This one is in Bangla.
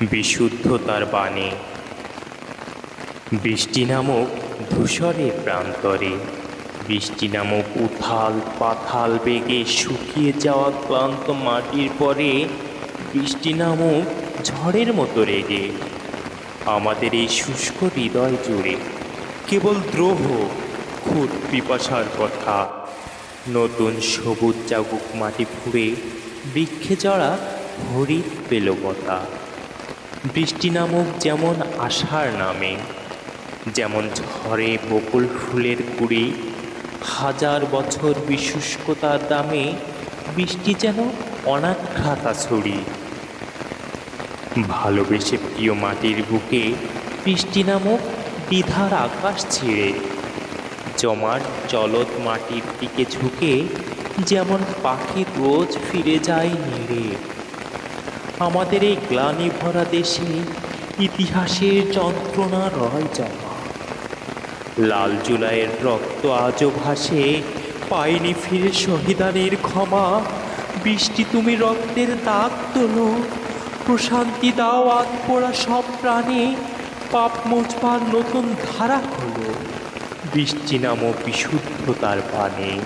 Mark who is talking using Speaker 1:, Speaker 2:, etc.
Speaker 1: বিশুদ্ধতার বাণী। বৃষ্টি নামক ধূসরের প্রান্তরে, বৃষ্টি নামক উথাল পাথাল বেগে শুকিয়ে যাওয়া ক্লান্ত মাটির পরে, বৃষ্টি নামক ঝড়ের মতো রেগে। আমাদের এই শুষ্ক হৃদয় জুড়ে কেবল দ্রোহ, খুদ পিপাসার কথা। নতুন সবুজ জাগুক মাটি ফুঁড়ে বৃক্ষে জড়া হরিৎ বেলবতা। বৃষ্টি নামক যেমন আশার নামে, যেমন ঝড়ে বকুল ফুলের কুড়ি হাজার বছর বিশুষ্কতার দামে বৃষ্টি যেন অনাঘ্রাতা ছড়ি ভালোবেসে প্রিয় মাটির বুকে বৃষ্টি নামক দ্বিধার আকাশ ছিঁড়ে, জমাট জলদ মাটির দিকে ঝুঁকে যেমন পাখি রোজ ফিরে যায় নিড়ে। আমাদের এই গ্লানি ভরা দেশে ইতিহাসের যন্ত্রণা রয় জমা। লাল জুলাইয়ের রক্ত আজও ভাসে, পাইনি ফিরে শহীদানের ক্ষমা। বৃষ্টি তুমি রক্তের দাগ তোলো, প্রশান্তি দাও আত পোড়া সব প্রাণে, পাপ মোচবার নতুন ধারা হলো। বৃষ্টি নামক বিশুদ্ধতার পানে